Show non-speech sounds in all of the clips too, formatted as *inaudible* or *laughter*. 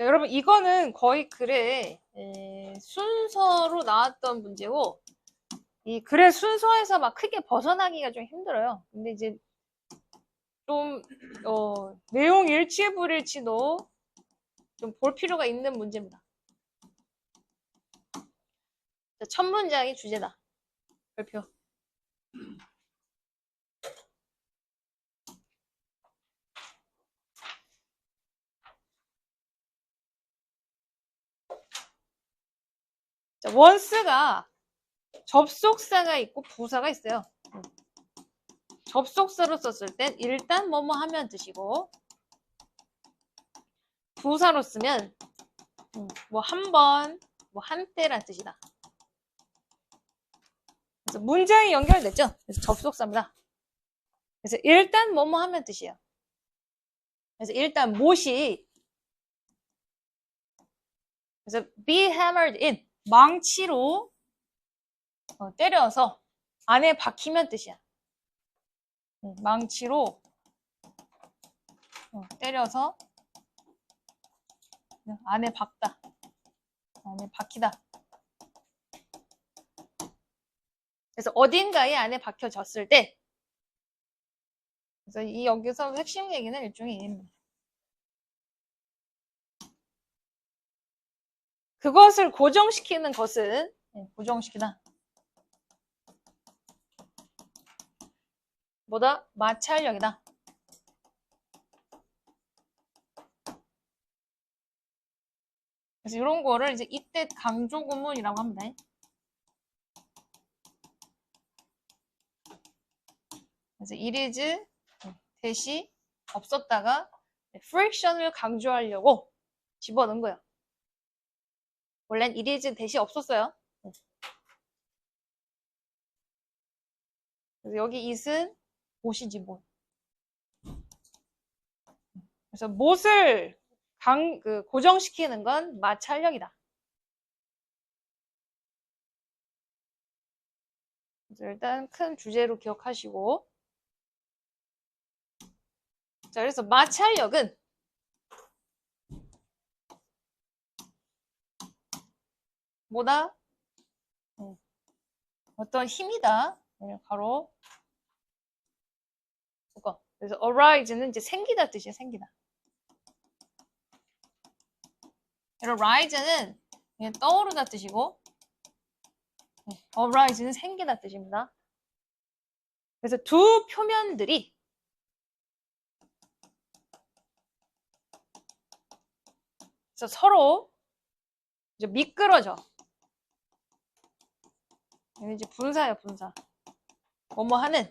자, 여러분 이거는 거의 글의 에, 순서로 나왔던 문제고 이 글의 순서에서 막 크게 벗어나기가 좀 힘들어요. 근데 이제 좀 어, 내용 일치에 불일치도 좀 볼 필요가 있는 문제입니다. 자, 첫 문장이 주제다. 별표. 자, 원스가 접속사가 있고 부사가 있어요. 음. 접속사로 썼을 땐 일단 뭐뭐 하면 뜻이고 부사로 쓰면 음, 뭐한 번, 뭐 한때란 뜻이다. 그래서 문장이 연결됐죠? 그래서 접속사입니다. 그래서 일단 뭐뭐 하면 뜻이에요. 그래서 일단 못이 그래서 be hammered in 망치로 어, 때려서 안에 박히면 뜻이야. 음, 망치로 어, 때려서 음, 안에 박다. 안에 박히다. 그래서 어딘가에 안에 박혀졌을 때 그래서 이 여기서 핵심 얘기는 일종의. 그것을 고정시키는 것은 네, 고정시키다. 뭐다? 마찰력이다. 그래서 이런 거를 이제 이때 강조 구문이라고 합니다. 그래서 is 대시 없었다가 friction을 강조하려고 집어넣은 거예요. 원래는 is 대시 없었어요. 그래서 여기 it은 못이지 못. 그래서 못을 강, 그 고정시키는 건 마찰력이다. 일단 큰 주제로 기억하시고 자, 그래서 마찰력은 뭐다? 음, 어떤 힘이다. 네, 바로 이거. 그래서 arise는 이제 생기다 뜻이에요. 생기다. 그리고 rise는 떠오르다 뜻이고 네, arise는 생기다 뜻입니다. 그래서 두 표면들이 서로 미끄러져. 이제 분사예요, 분사. 뭐뭐 하는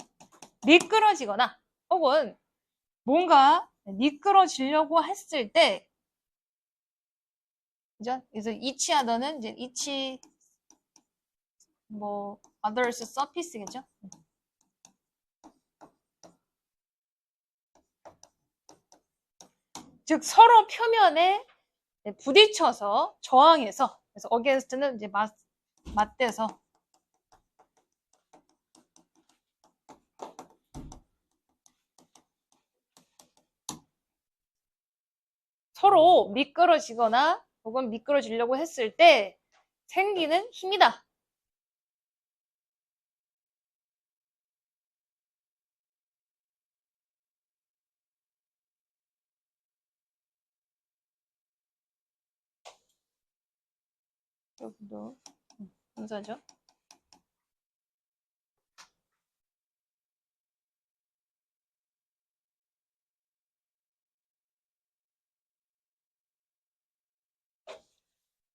미끄러지거나 혹은 뭔가 미끄러지려고 했을 때 그죠? 그래서 other는 이제 each 뭐 others surface겠죠? 즉 서로 표면에 부딪혀서 저항해서 그래서 against는 이제 맞, 맞대서 서로 미끄러지거나 혹은 미끄러지려고 했을 때 생기는 힘이다. 여기도 분사죠.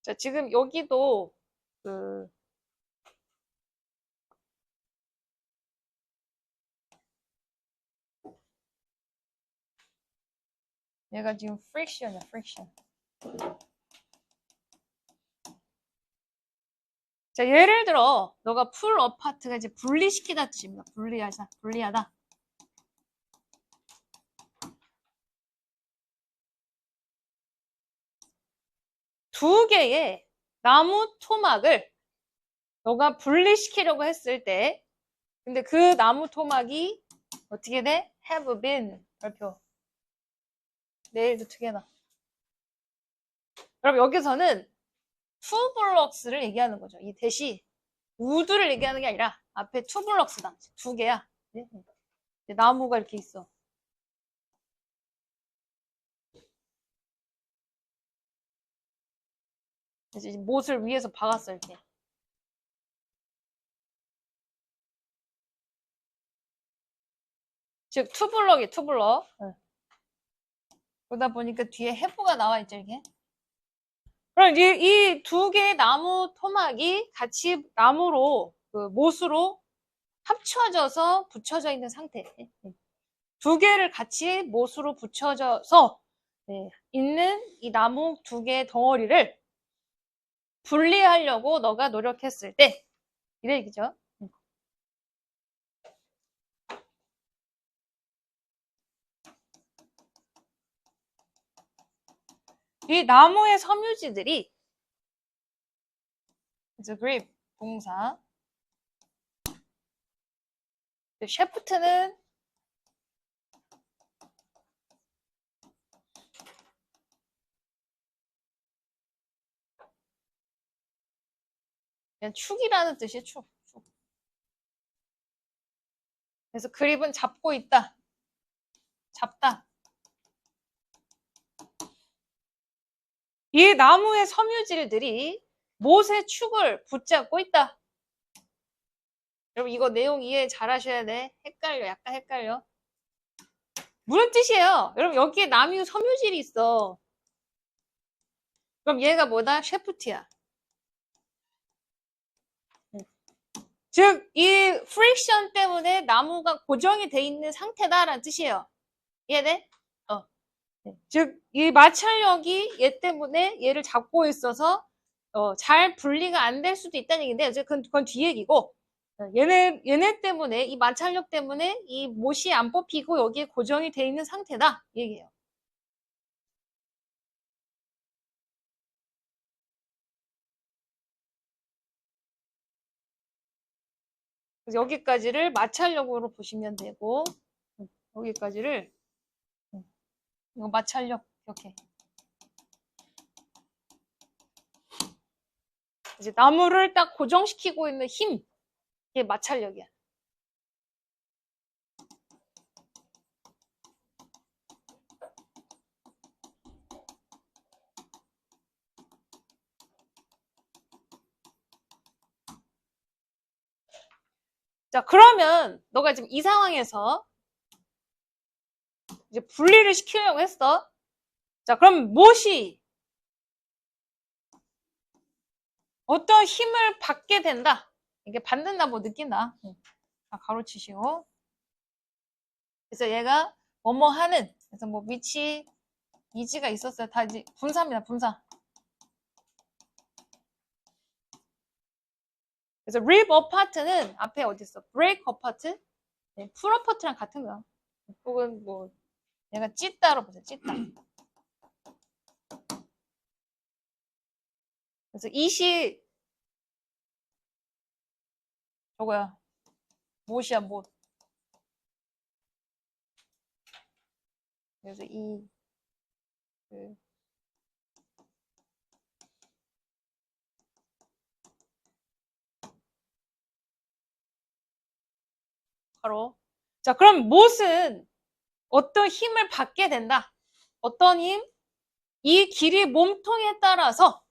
자, 지금 여기도 그 얘가 지금 friction이야, friction. 자, 예를 들어 너가 풀 어파트가 이제 분리시키다 뜻입니다. 분리하다, 분리하다. 두 개의 나무 토막을 너가 분리시키려고 했을 때 근데 그 나무 토막이 어떻게 돼? have been 발표 내일도 together 그럼 여기서는 two blocks를 얘기하는 거죠. 이 대시 우드를 얘기하는 게 아니라 앞에 two blocks다. 두 개야. 네? 나무가 이렇게 있어. 그래서 이제 못을 위에서 박았어 이렇게. 즉 투블럭이 투블럭. 네. 그러다 보니까 뒤에 해부가 나와 있죠 이게. 그럼 이 두 개의 나무 토막이 같이 나무로 그 못으로 합쳐져서 붙여져 있는 상태. 네. 두 개를 같이 못으로 붙여져서 네, 있는 이 나무 두 개의 덩어리를 분리하려고 너가 노력했을 때. 이래 얘기죠. 이 나무의 섬유지들이 그래서 grip 동사 셰프트는 그냥 축이라는 뜻이에요, 축. 축. 그래서 그립은 잡고 있다. 잡다. 이 나무의 섬유질들이 못의 축을 붙잡고 있다. 여러분 이거 내용 이해 잘 하셔야 돼. 헷갈려. 약간 헷갈려. 무슨 뜻이에요? 여러분 여기에 나무 섬유질이 있어. 그럼 얘가 뭐다? 셰프트야. 즉, 이 프릭션 때문에 나무가 고정이 돼 있는 상태다라는 뜻이에요. 이해돼? 어. 즉, 이 마찰력이 얘 때문에 얘를 잡고 있어서 어, 잘 분리가 안 될 수도 있다는 얘기인데, 그건, 그건 뒤 얘기고, 어, 얘네, 얘네 때문에, 이 마찰력 때문에 이 못이 안 뽑히고 여기에 고정이 돼 있는 상태다. 이 얘기예요. 여기까지를 마찰력으로 보시면 되고, 음, 여기까지를, 음, 이거 마찰력, 이렇게. 이제 나무를 딱 고정시키고 있는 힘, 이게 마찰력이야. 자, 그러면 너가 지금 이 상황에서 이제 분리를 시키려고 했어. 자, 그럼 무엇이 어떤 힘을 받게 된다. 이게 받는다, 뭐 느낀다. 자, 가로치시고. 그래서 얘가 뭐뭐 하는, 그래서 뭐 위치, 이지가 있었어요. 다 이제 분사입니다, 분사. 그래서 rip apart는 앞에 어디 있어? break apart? 네, pull apart랑 같은 거야. 혹은 뭐 얘가 찢다로 보세요. 찢다. 그래서 이시 저거야. 못이야 못. 그래서 이 그, 바로. 자, 그럼 못은 어떤 힘을 받게 된다. 어떤 힘? 이 길이 몸통에 따라서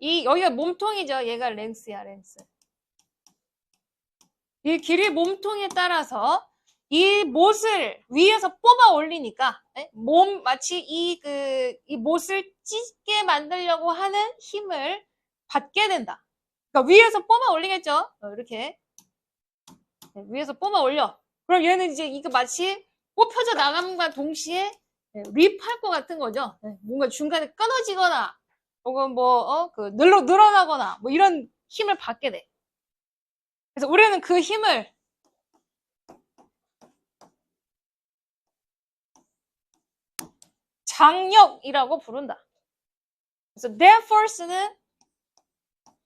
이 여기가 몸통이죠. 얘가 랭스야, 랭스. 이 길이 몸통에 따라서 이 못을 위에서 뽑아 올리니까 네? 몸 마치 이그 이 못을 찢게 만들려고 하는 힘을 받게 된다. 그러니까 위에서 뽑아 올리겠죠. 어, 이렇게 네, 위에서 뽑아 올려. 그럼 얘는 이제 이거 마치 뽑혀져 나감과 동시에 네, 립할 것 같은 거죠. 네, 뭔가 중간에 끊어지거나 혹은 뭐, 어, 그, 늘러, 늘어나거나, 뭐 이런 힘을 받게 돼. 그래서 우리는 그 힘을 장력이라고 부른다. 그래서 that force는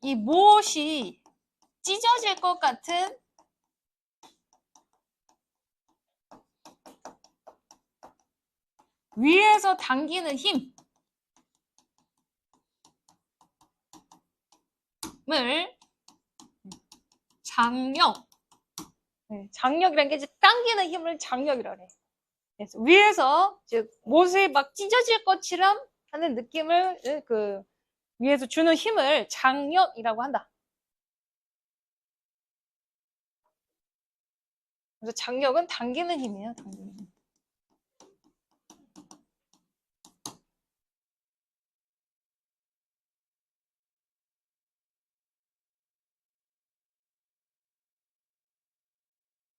이 무엇이 찢어질 것 같은 위에서 당기는 힘을 장력. 네, 장력이라는 게 이제 당기는 힘을 장력이라 그래. 그래서 위에서 즉 못이 막 찢어질 것처럼 하는 느낌을 예, 그 위에서 주는 힘을 장력이라고 한다. 그래서 장력은 당기는 힘이에요. 당기는 힘.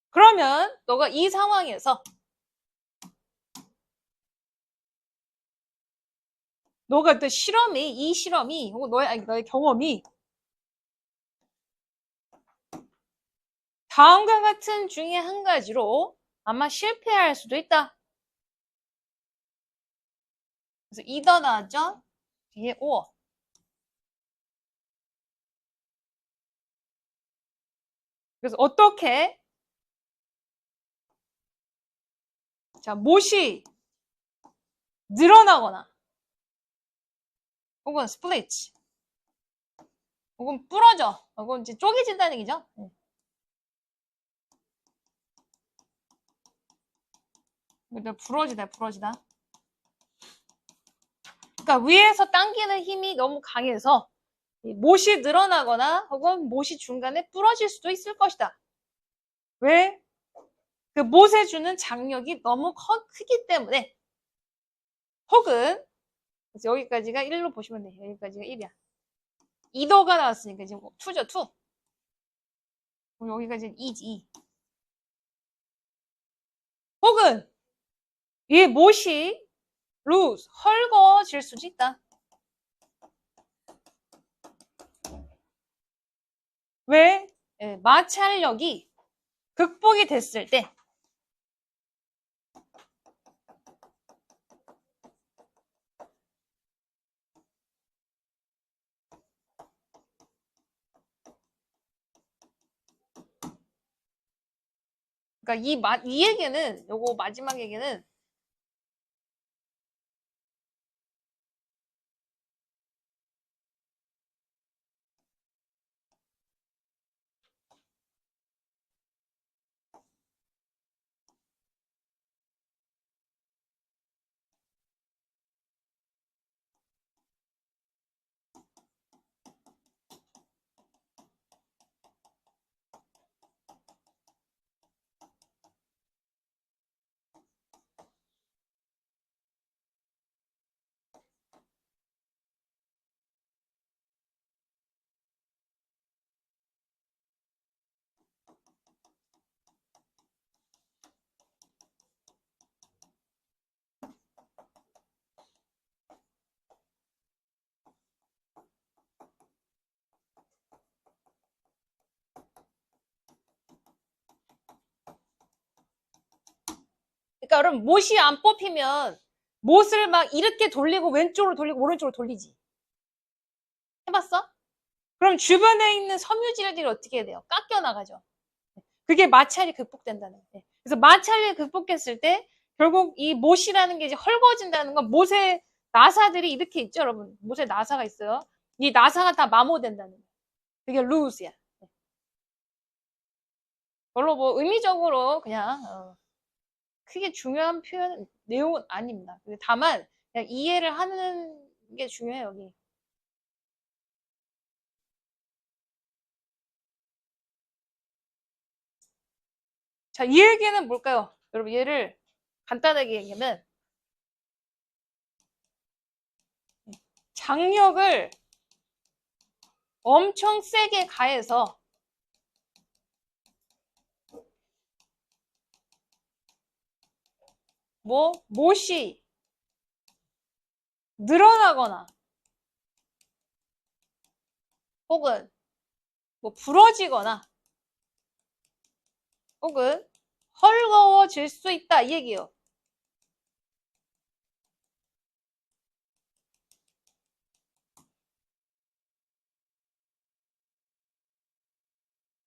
그러면 너가 이 상황에서 너가 또 실험이 이 실험이 혹은 너의 아니, 너의 경험이 다음과 같은 중에 한 가지로 아마 실패할 수도 있다. 그래서 이더 나왔죠? 뒤에 or. 그래서 어떻게 자, 못이 늘어나거나 혹은 스플릿 혹은 부러져 혹은 이제 쪼개진다는 얘기죠. 네. 근데 부러지다 부러지다. 그러니까 위에서 당기는 힘이 너무 강해서 이 못이 늘어나거나 혹은 못이 중간에 부러질 수도 있을 것이다. 왜? 그 못에 주는 장력이 너무 커, 크기 때문에 혹은 그래서 여기까지가 1로 보시면 돼요. 여기까지가 1이야. 2도가 나왔으니까 지금 2죠, 2. 그럼 여기까지는 2지, 2. 혹은 이 못이 lose, 헐거워질 수도 있다. 왜? 예, 마찰력이 극복이 됐을 때 그러니까 이, 마, 이 얘기는 요거 마지막 얘기는 그러니까 여러분 못이 안 뽑히면 못을 막 이렇게 돌리고 왼쪽으로 돌리고 오른쪽으로 돌리지. 해봤어? 그럼 주변에 있는 섬유질들이 어떻게 돼요? 깎여 나가죠. 그게 마찰이 극복된다는 거예요. 그래서 마찰을 극복했을 때 결국 이 못이라는 게 이제 헐거워진다는 건 못의 나사들이 이렇게 있죠, 여러분. 못에 나사가 있어요. 이 나사가 다 마모된다는 거예요. 그게 루스야. 별로 뭐 의미적으로 그냥 어, 크게 중요한 표현 내용은 아닙니다. 다만 그냥 이해를 하는 게 중요해요, 여기. 자, 이 얘기는 뭘까요? 여러분, 얘를 간단하게 얘기하면 장력을 엄청 세게 가해서 뭐 못이 늘어나거나 혹은 뭐 부러지거나 혹은 헐거워질 수 있다 이 얘기예요.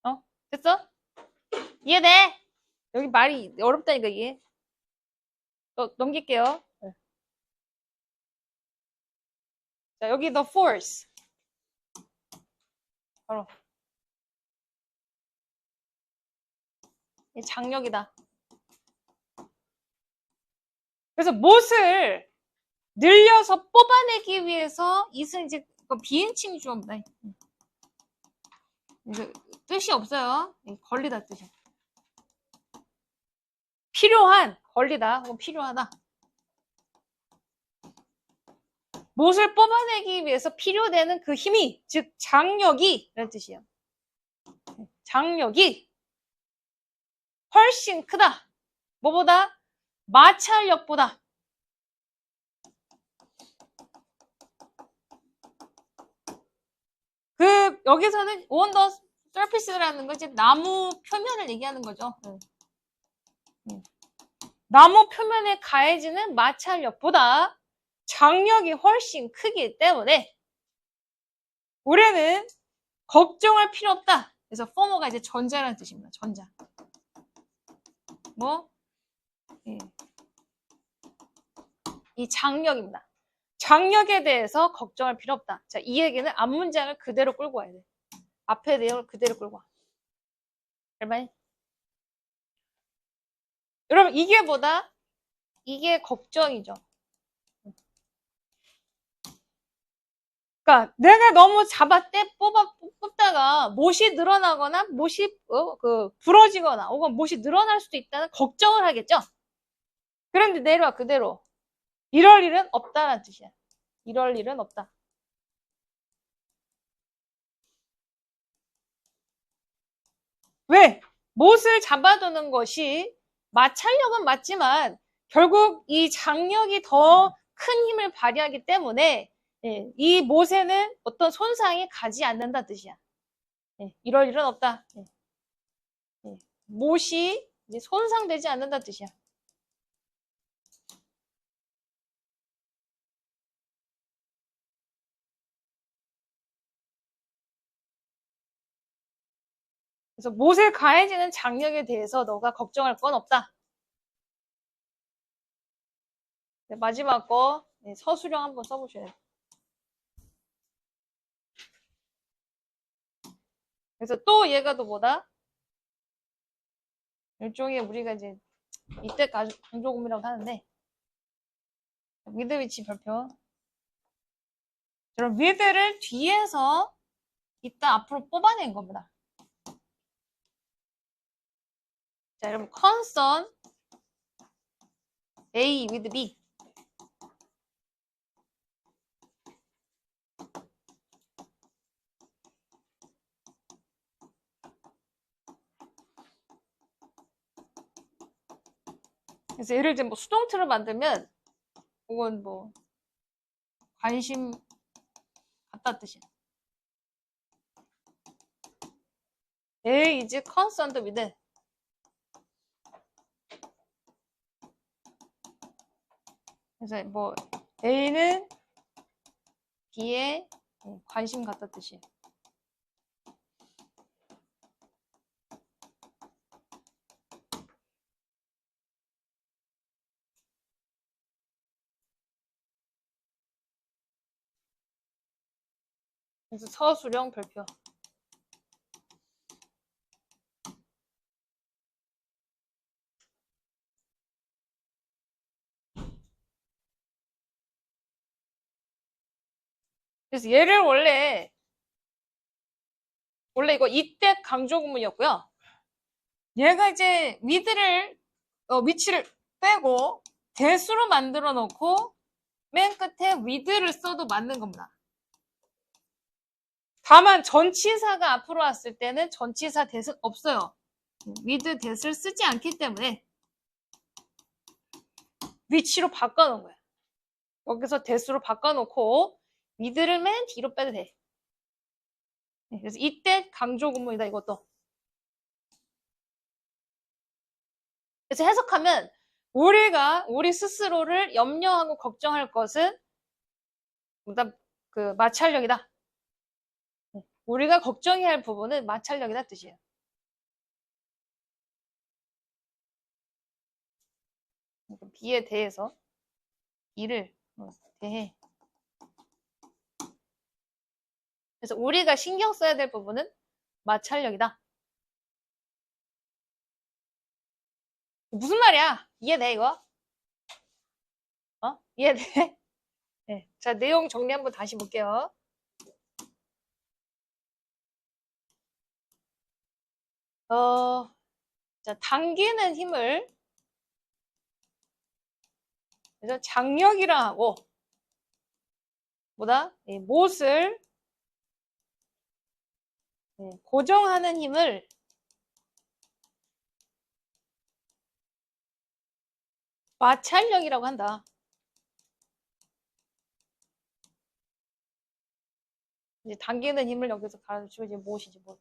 어? 됐어? 이해돼? 여기 말이 어렵다니까 이게. 너, 넘길게요. 네. 자, 여기 the force. 바로. 이 장력이다. 그래서 못을 늘려서 뽑아내기 위해서 이승 이제 그 비행침이 좀 네. 이제 뜻이 없어요. 걸리다 뜻이. 필요한 걸리다, 필요하다. 못을 뽑아내기 위해서 필요되는 그 힘이, 즉 장력이 이런 뜻이에요. 장력이 훨씬 크다. 뭐보다? 마찰력보다. 그 여기서는 원더 서피스라는 건 이제 나무 표면을 얘기하는 거죠. 응. 응. 나무 표면에 가해지는 마찰력보다 장력이 훨씬 크기 때문에 우리는 걱정할 필요 없다. 그래서 포머가 이제 전자라는 뜻입니다. 전자. 뭐? 예. 이 장력입니다. 장력에 대해서 걱정할 필요 없다. 자, 이 얘기는 앞 문장을 그대로 끌고 와야 돼. 앞에 내용을 그대로 끌고 와. 얼마니? 여러분, 이게 뭐다? 이게 걱정이죠. 그러니까 내가 너무 잡았대 뽑아 뽑다가 못이 늘어나거나 못이 어, 그 부러지거나 혹은 못이 늘어날 수도 있다는 걱정을 하겠죠. 그런데 내려와 그대로 이럴 일은 없다는 뜻이야. 이럴 일은 없다. 왜? 못을 잡아두는 것이 마찰력은 맞지만 결국 이 장력이 더 큰 힘을 발휘하기 때문에 예, 이 못에는 어떤 손상이 가지 않는다 뜻이야. 예, 이럴 일은 없다. 예, 예, 못이 손상되지 않는다 뜻이야. 그래서 못에 가해지는 장력에 대해서 너가 걱정할 건 없다. 네, 마지막 거 네, 서술형 한번 써보셔야 돼요. 그래서 또 얘가 또 뭐다? 일종의 우리가 이제 이때 강조금이라고 하는데 미드 위치 별표 그럼 미드를 뒤에서 이따 앞으로 뽑아낸 겁니다. 자, 여러분 concern A with B 그래서 예를 들면 뭐 수동태를 만들면 혹은 뭐 관심 갖다 뜻이야. A is concerned with 그래서 뭐 A는 B에 관심 갖다 뜻이에요. 그래서 서술형 별표. 그래서 얘를 원래 원래 이거 이때 강조 구문이었고요. 얘가 이제 위드를 어, 위치를 빼고 대수로 만들어 놓고 맨 끝에 위드를 써도 맞는 겁니다. 다만 전치사가 앞으로 왔을 때는 전치사 대은 없어요. 위드 대을 쓰지 않기 때문에 위치로 바꿔놓은 거야. 여기서 대수로 바꿔놓고 위드를 맨 뒤로 빼도 돼. 네, 그래서 이때 강조 구문이다 이것도. 그래서 해석하면 우리가 우리 스스로를 염려하고 걱정할 것은 그 마찰력이다. 우리가 걱정해야 할 부분은 마찰력이다 뜻이에요. B에 대해서 B를 어, 대해 그래서 우리가 신경 써야 될 부분은 마찰력이다. 무슨 말이야? 이해돼, 이거? 어? 이해돼? *laughs* 네. 자, 내용 정리 한번 다시 볼게요. 어, 자, 당기는 힘을, 그래서 장력이라 하고, 뭐다? 이 못을 네, 고정하는 힘을 마찰력이라고 한다. 이제 당기는 힘을 여기서 가르치고 이제 무엇이지 뭐.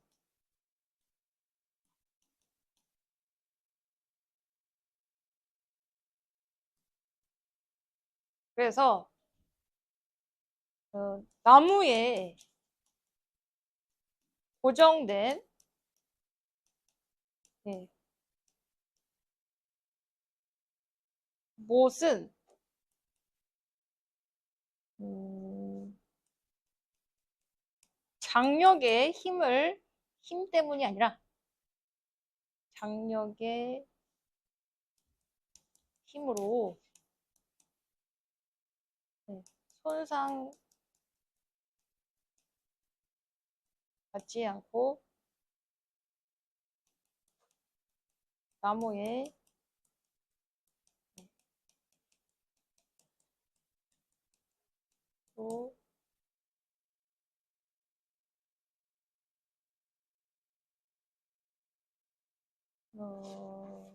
그래서 어, 나무에 고정된 네, 못은 음, 장력의 힘을 힘 때문이 아니라 장력의 힘으로 네, 손상 받지 않고 나무에 또 어,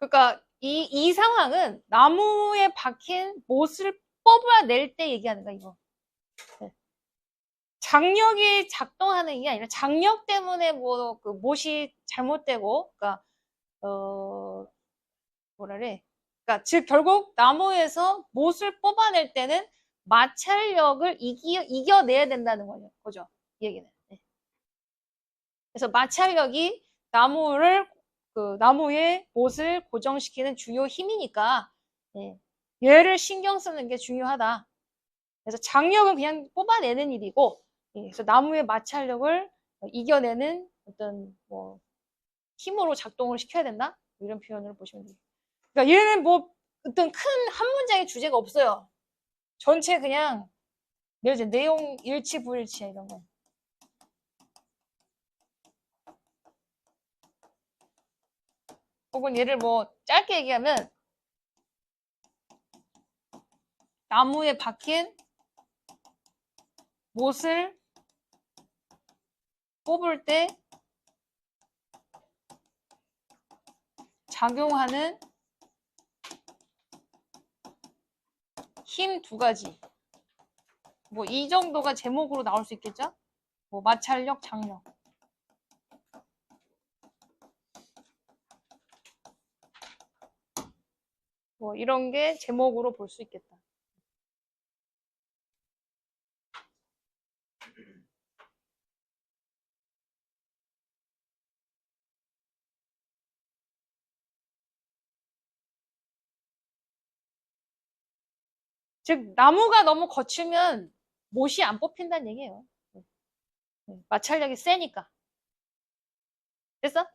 그러니까 이, 이 상황은 나무에 박힌 못을 뽑아낼 때 얘기하는 거야, 이거. 네. 장력이 작동하는 게 아니라 장력 때문에 뭐, 그 못이 잘못되고, 그러니까, 어, 뭐라 그래. 그러니까 즉, 결국 나무에서 못을 뽑아낼 때는 마찰력을 이기, 이겨내야 된다는 거죠. 그죠? 이 얘기는. 네. 그래서 마찰력이 나무를 그 나무의 못을 고정시키는 주요 힘이니까 예, 얘를 신경 쓰는 게 중요하다. 그래서 장력은 그냥 뽑아내는 일이고 예, 그래서 나무의 마찰력을 이겨내는 어떤 뭐 힘으로 작동을 시켜야 된다 이런 표현을 보시면 돼요. 그러니까 얘는 뭐 어떤 큰 한 문장의 주제가 없어요. 전체 그냥 내용 일치 불일치 이런 거. 혹은 얘를 뭐 짧게 얘기하면 나무에 박힌 못을 뽑을 때 작용하는 힘 두 가지. 뭐 이 정도가 제목으로 나올 수 있겠죠? 뭐 마찰력, 장력. 뭐 이런 게 제목으로 볼 수 있겠다. 즉 나무가 너무 거치면 못이 안 뽑힌다는 얘기예요. 네. 네. 마찰력이 세니까. 됐어?